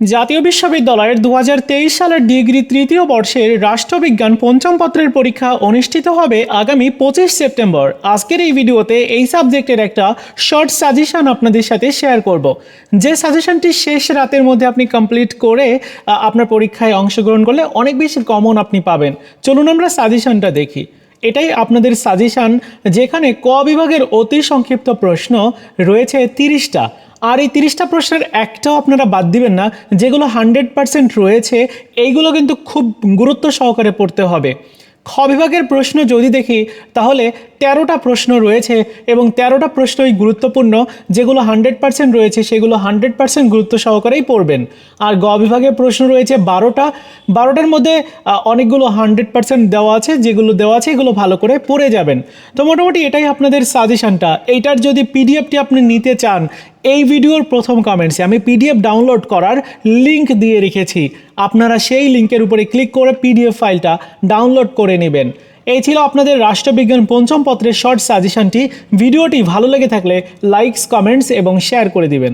জাতীয় বিশ্ববিদ্যালয়ের দু হাজার তেইশ সালের ডিগ্রি তৃতীয় বর্ষের রাষ্ট্রবিজ্ঞান পঞ্চম পত্রের পরীক্ষা অনুষ্ঠিত হবে আগামী পঁচিশ সেপ্টেম্বর। আজকের এই ভিডিওতে এই সাবজেক্টের একটা শর্ট সাজেশন আপনাদের সাথে শেয়ার করব। যে সাজেশনটি শেষ রাতের মধ্যে আপনি কমপ্লিট করে আপনার পরীক্ষায় অংশগ্রহণ করলে অনেক বেশি কমন আপনি পাবেন। চলুন আমরা সাজেশনটা দেখি। এটাই আপনাদের সাজেশান যেখানে ক বিভাগের অতি সংক্ষিপ্ত প্রশ্ন রয়েছে তিরিশটা। আর এই তিরিশটা প্রশ্নের একটাও আপনারা বাদ দিবেন না, যেগুলো হান্ড্রেড পারসেন্ট রয়েছে, এইগুলো কিন্তু খুব গুরুত্ব সহকারে পড়তে হবে। খ বিভাগের প্রশ্ন যদি দেখি, তাহলে তেরোটা প্রশ্ন রয়েছে এবং তেরোটা প্রশ্নই গুরুত্বপূর্ণ। যেগুলো হান্ড্রেড পার্সেন্ট রয়েছে, সেগুলো হান্ড্রেড পার্সেন্ট গুরুত্ব সহকারেই পড়বেন। আর গ বিভাগের প্রশ্ন রয়েছে বারোটা। বারোটার মধ্যে অনেকগুলো হান্ড্রেড পার্সেন্ট দেওয়া আছে, যেগুলো দেওয়া আছে, এগুলো ভালো করে পড়ে যাবেন। তো মোটামুটি এটাই আপনাদের সাজেশনটা। এইটার যদি পিডিএফটি আপনি নিতে চান এই ভিডিওর প্রথম কমেন্টসে আমি পিডিএফ ডাউনলোড করার লিংক দিয়ে রেখেছি। আপনারা সেই লিঙ্কের উপরে ক্লিক করে পিডিএফ ফাইলটা ডাউনলোড করে নেবেন। এই ছিল আপনাদের রাষ্ট্রবিজ্ঞান পঞ্চম পত্রের শর্ট সাজেশনটি ভিডিওটি ভালো লেগে থাকলে লাইকস কমেন্টস এবং শেয়ার করে দিবেন।